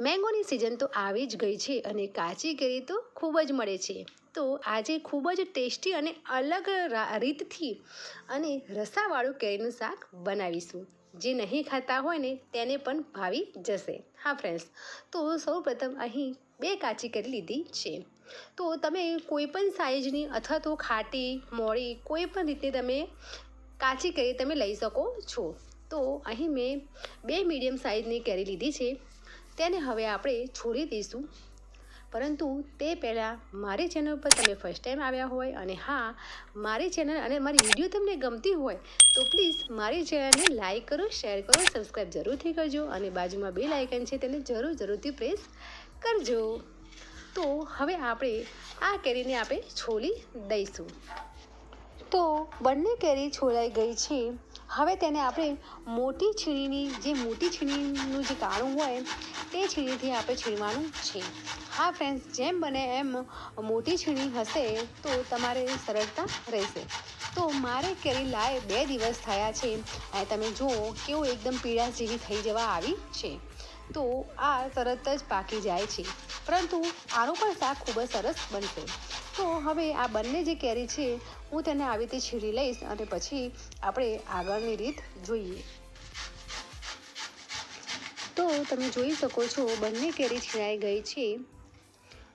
મેંગોની season તો આવી જ ગઈ છે અને કાચી કેરી તો ખૂબ જ મળે છે. તો આજે ખૂબ જ ટેસ્ટી અને અલગ રીતથી અને રસાવાળું કેરીનું શાક બનાવીશું. જે નહીં ખાતા હોય ને તેને પણ ભાવી જશે. હા ફ્રેન્ડ્સ તો સૌપ્રથમ અહીં બે કાચી કેરી લીધી છે. તો તમે કોઈ પણ સાઈઝની અથવા તો ખાટી મોળી કોઈ પણ રીતે તમે કાચી કેરી તમે લઈ શકો છો. તો અહીં મેં બે મીડિયમ સાઇઝની કેરી લીધી છે. તેને હવે આપણે છોડી દઈશું. પરંતુ તે પહેલાં મારી ચેનલ પર તમે ફર્સ્ટ ટાઈમ આવ્યા હોય અને હા, મારી ચેનલ અને મારી વીડિયો તમને ગમતી હોય, તો પ્લીઝ મારી ચેનલને લાઇક કરો શેર કરો સબસ્ક્રાઈબ જરૂરથી કરજો અને બાજુમાં બે લાઇકન છે તેને જરૂર જરૂરથી પ્રેસ કરજો. તો હવે આપણે આ કેરીને આપણે છોલી દઈશું. તો બંને કેરી છોલાઈ ગઈ છે. હવે તેને આપણે મોટી છીણીની, જે મોટી છીણીનું જે કાણું હોય, તે છીણીથી આપણે છીણવાનું છે. હા ફ્રેન્ડ્સ જેમ બને એમ મોટી છીણી હશે તો તમારે સરળતા રહેશે. તો મારે કેરી લાય બે દિવસ થયા છે. અને તમે જુઓ, કેવું એકદમ પીળાશ જેવી થઈ જવા આવી છે. તો આ તરત જ પાકી જાય છે. પરંતુ આનું પણ શાક ખૂબ જ સરસ બનશે. તો હવે આ બંને જે કેરી છે, હું તેને આવી રીતે છીણી લઈશ અને પછી આપણે આગળની રીત જોઈએ. તો તમે જોઈ શકો છો, બંને કેરી છીણાઈ ગઈ છે.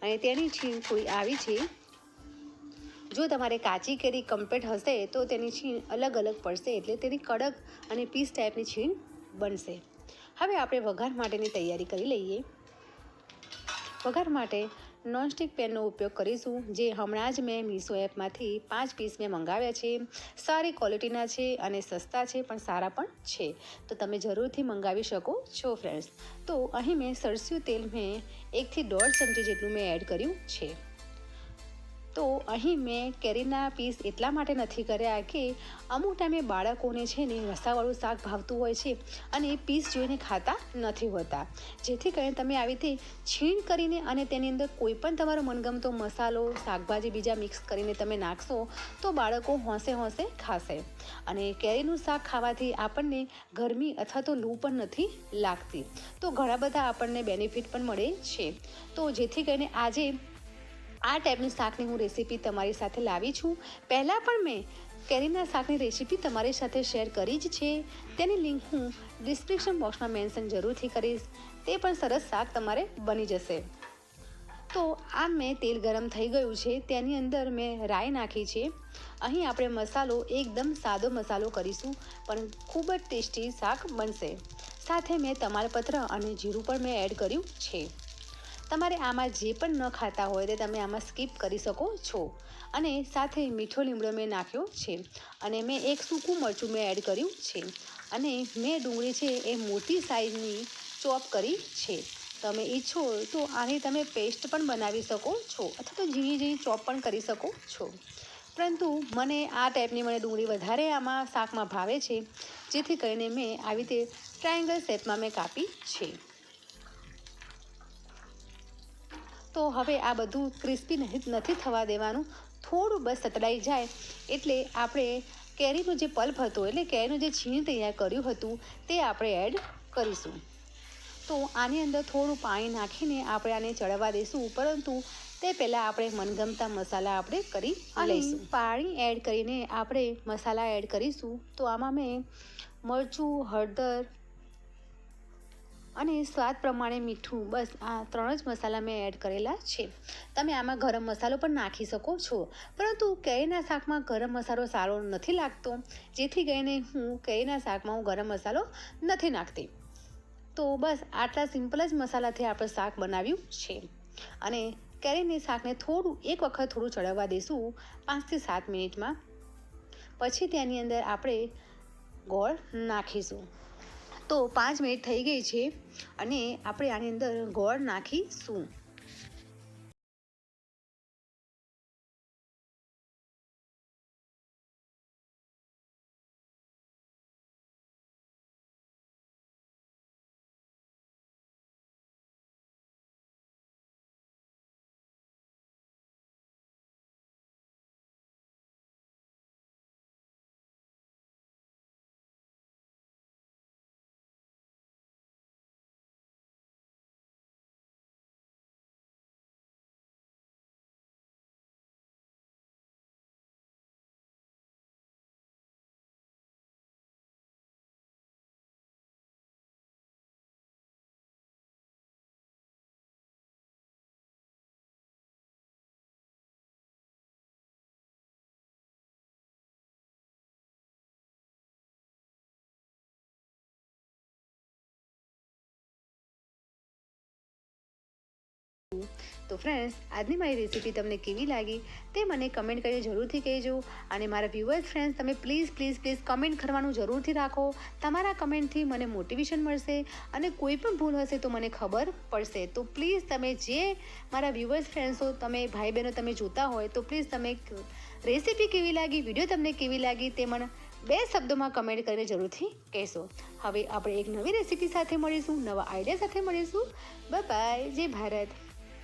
અને તેની છીણ થોડી આવી છે. જો તમારે કાચી કેરી કમ્પ્લીટ હશે, તો તેની છીણ અલગ અલગ પડશે એટલે તેની કડક અને પીસ ટાઈપની છીણ બનશે. હવે આપણે વઘાર માટેની તૈયારી કરી લઈએ. વઘાર માટે નોનસ્ટિક પેનનો ઉપયોગ કરીશું, જે હમણાં જ મેં મીશો એપમાંથી પાંચ પીસ મેં મંગાવ્યા છે. સારી ક્વોલિટીના છે અને સસ્તા છે, પણ સારા પણ છે. તો તમે જરૂરથી મંગાવી શકો છો ફ્રેન્ડ્સ તો અહીં મેં સરસ્યું તેલ મેં એકથી દોઢ ચમચી જેટલું મેં એડ કર્યું છે. તો અહીં મેં કેરીના પીસ એટલા માટે નથી કર્યા કે અમુક ટાઈમે બાળકોને છે ને રસાવાળું શાક ભાવતું હોય છે અને એ પીસ જોઈને ખાતા નથી હોતા. જેથી કરીને તમે આવી રીતે છીણ કરીને અને તેની અંદર કોઈ પણ તમારો મનગમતો મસાલો, શાકભાજી બીજા મિક્સ કરીને તમે નાખશો તો બાળકો હોંશે હોંશે ખાશે. અને કેરીનું શાક ખાવાથી આપણને ગરમી અથવા તો લૂ પણ નથી લાગતી. તો ઘણા બધા આપણને બેનિફિટ પણ મળે છે. તો જેથી કરીને આજે આ ટાઈપની શાકની હું રેસીપી તમારી સાથે લાવી છું. પહેલાં પણ મેં કેરીના શાકની રેસીપી તમારી સાથે શેર કરી જ છે. તેની લિંક હું ડિસ્ક્રિપ્શન બોક્સમાં મેન્શન જરૂરથી કરીશ. તે પણ સરસ શાક તમારે બની જશે. તો આ મેં તેલ ગરમ થઈ ગયું છે. તેની અંદર મેં રાઈ નાખી છે. અહીં આપણે મસાલો એકદમ સાદો મસાલો કરીશું, પણ ખૂબ જ ટેસ્ટી શાક બનશે. સાથે મેં તમાલપત્ર અને જીરું પણ મેં એડ કર્યું છે. તમારે આમાં જે પણ ન ખાતા હોય તે તમે આમાં સ્કીપ કરી શકો છો. અને સાથે મીઠો લીમડો મેં નાખ્યો છે. અને મેં એક સૂકું મરચું મેં એડ કર્યું છે. અને મેં ડુંગળી છે એ મોટી સાઈઝની ચોપ કરી છે. તમે ઈચ્છો તો આની તમે પેસ્ટ પણ બનાવી શકો છો અથવા તો ઝીણી ઝીણી ચોપ પણ કરી શકો છો. પરંતુ મને આ ટાઈપની મને ડુંગળી વધારે આમાં શાકમાં ભાવે છે. જેથી કરીને મેં આવી રીતે ટ્રાયેંગલ શેપમાં મેં કાપી છે. તો હવે આ બધું ક્રિસ્પી નથી થવા દેવાનું. થોડું બસ સતડાઈ જાય. એટલે આપણે કેરીનું જે પલ્પ હતું એટલે કેરીનું જે છીણ તૈયાર કર્યું હતું તે આપણે એડ કરીશું. તો આની અંદર થોડું પાણી નાખીને આપણે આને ચડવા દઈશું પરંતુ તે પહેલાં આપણે મનગમતા મસાલા આપણે કરી લઈશું. પાણી એડ કરીને આપણે મસાલા એડ કરીશું. તો આમાં મેં મરચું હળદર અને સ્વાદ પ્રમાણે મીઠું, બસ આ ત્રણ જ મસાલા મેં એડ કરેલા છે. તમે આમાં ગરમ મસાલો પણ નાખી શકો છો. પરંતુ કેરીના શાકમાં ગરમ મસાલો સારો નથી લાગતો, જેથી કરીને હું કેરીના શાકમાં હું ગરમ મસાલો નથી નાખતી. તો બસ આટલા સિમ્પલ જ મસાલાથી આપણે શાક બનાવ્યું છે. અને કેરીની શાકને થોડું, એક વખત થોડું ચડાવવા દઈશું પાંચથી સાત મિનિટમાં. પછી તેની અંદર આપણે ગોળ નાખીશું. તો પાંચ મિનિટ થઈ ગઈ છે અને આપણે આની અંદર ગોળ નાખીશું. તો ફ્રેન્ડ્સ આજની મારી રેસીપી તમને કેવી લાગી તે મને કમેન્ટ કરીને જરૂરથી કહેજો. અને મારા વ્યુઅર્સ ફ્રેન્ડ્સ તમે પ્લીઝ પ્લીઝ પ્લીઝ કમેન્ટ કરવાનું જરૂરથી રાખો. તમારા કમેન્ટથી મને મોટિવેશન મળશે અને કોઈ પણ ભૂલ હશે તો મને ખબર પડશે. તો પ્લીઝ તમે જે મારા વ્યુઅર્સ ફ્રેન્ડ્સો તમે ભાઈ બહેનો તમે જોતા હોય, તો પ્લીઝ તમે રેસીપી કેવી લાગી વીડિયો તમને કેવી લાગી તે મને બે શબ્દોમાં કમેન્ટ કરીને જરૂરથી કહેશો. હવે આપણે એક નવી રેસીપી સાથે મળીશું, નવા આઈડિયા સાથે મળીશું. બાય જય ભારત.